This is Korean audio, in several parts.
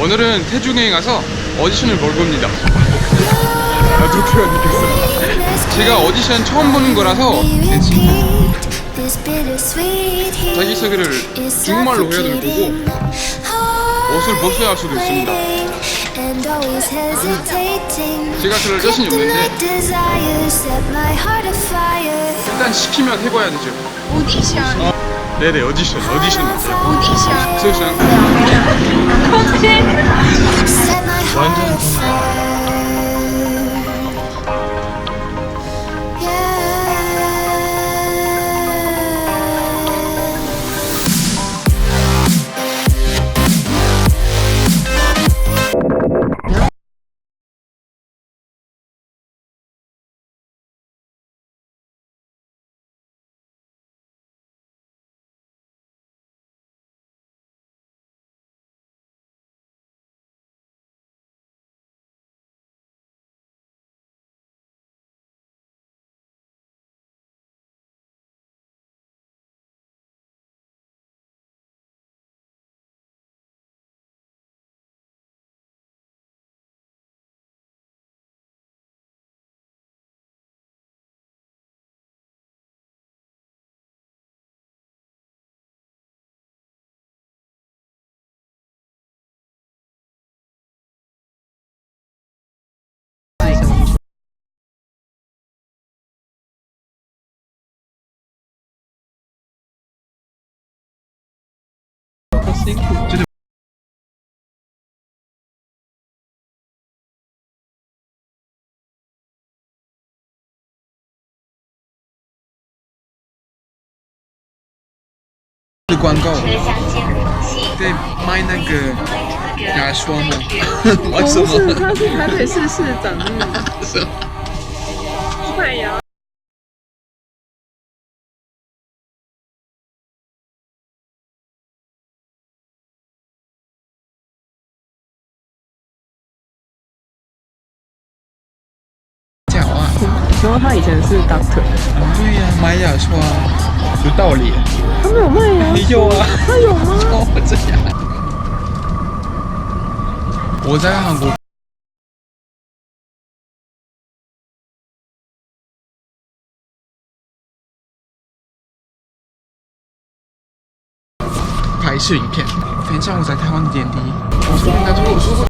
오늘은 태중에 가서 오디션을 볼 겁니다. 어떻게 느꼈어? 제가 오디션 처음 보는 거라서 자기 소개를 중국말로 해야 될 거고 옷을 벗어야 할 수도 있습니다. 제가 그럴 자신이 없는데 일단 시키면 해봐야 되죠. 오디션. 어, 네네 오디션. 오디션. 소유상 완전 진짜是广告，对，卖那个牙刷吗？为什不是，么？他是台北市市长。是太阳。然后他以前是 doctor，对呀、买牙刷有道理。他没有卖呀、你有啊？他有吗？哦，这样。我在韩国拍摄影片，分享我在台湾的点滴。我说应该说，我说过。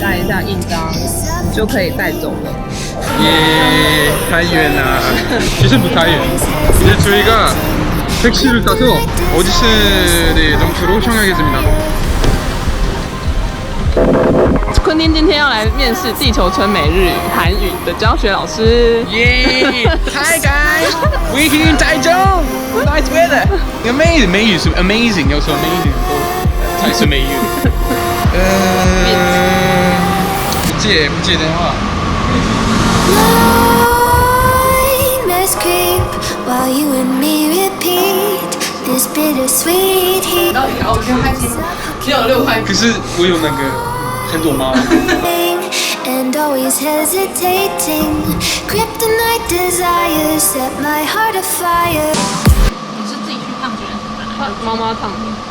盖一下印章，你就可以带走了。 예, 타이어나. 기신부 타이어. 이제 저희가 택시를 타서 오디션의 장소로 향하겠습니다. 昆汀今天要来面试地球村美日语韩语的教学老师。 예, hi guys, we here in Taichung. Nice weather. Amazing, 美语是 amazing，要说 amazing 都才是美语。 呃，不接不接电话。mymes creep while you and me repeat this bittersweet heat. 只有六块可是我有那个很多猫。And always hesitating. Kryptonite desires set my heart afire. 你是自己去烫卷的？妈妈烫的。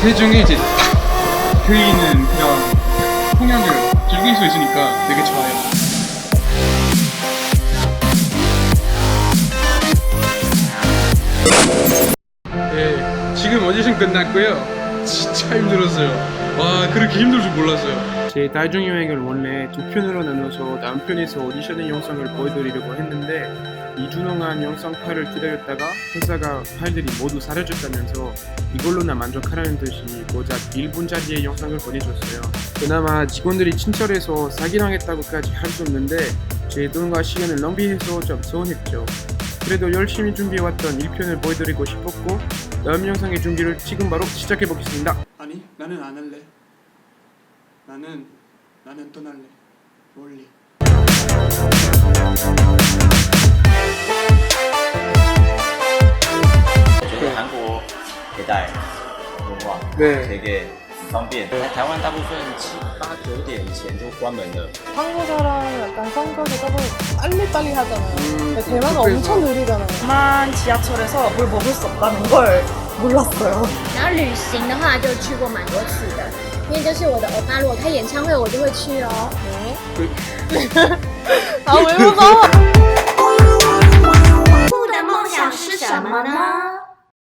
대중이 이제 탁 트이는 그런 풍향을 즐길 수 있으니까 되게 좋아요. 네, 지금 어디션 끝났고요. 진짜 힘들었어요. 와, 그렇게 힘들 줄 몰랐어요. 제 다중 여행을 원래 두 편으로 나눠서 남편에서 오디션의 영상을 보여드리려고 했는데 2주 동안 영상 파일을 기다렸다가 회사가 파일들이 모두 사라졌다면서 이걸로나 만족하라는 듯이 고작 1분짜리의 영상을 보내줬어요. 그나마 직원들이 친절해서 사기당했다고까지 할 수 없는데 제 돈과 시간을 낭비해서 좀 서운했죠. 그래도 열심히 준비해왔던 1편을 보여드리고 싶었고 다음 영상의 준비를 지금 바로 시작해보겠습니다. 아니 나는 안 할래 나는 나는 떠날래 멀리 文化 네. 되게很方便。在台湾大部分七八九点以前就关门了。 한국 사람은 약간 성격이 조금 빨리빨리 하잖아요. 음, 근데 대만은 그래서- 엄청 느리잖아요. 대만 지하철에서 물 먹을 수 없다는 걸 몰랐어요. 然后旅行的话就去过蛮多次的，因为就是我的欧巴，如果开演唱会我就会去哦。 아, 왜 무서워?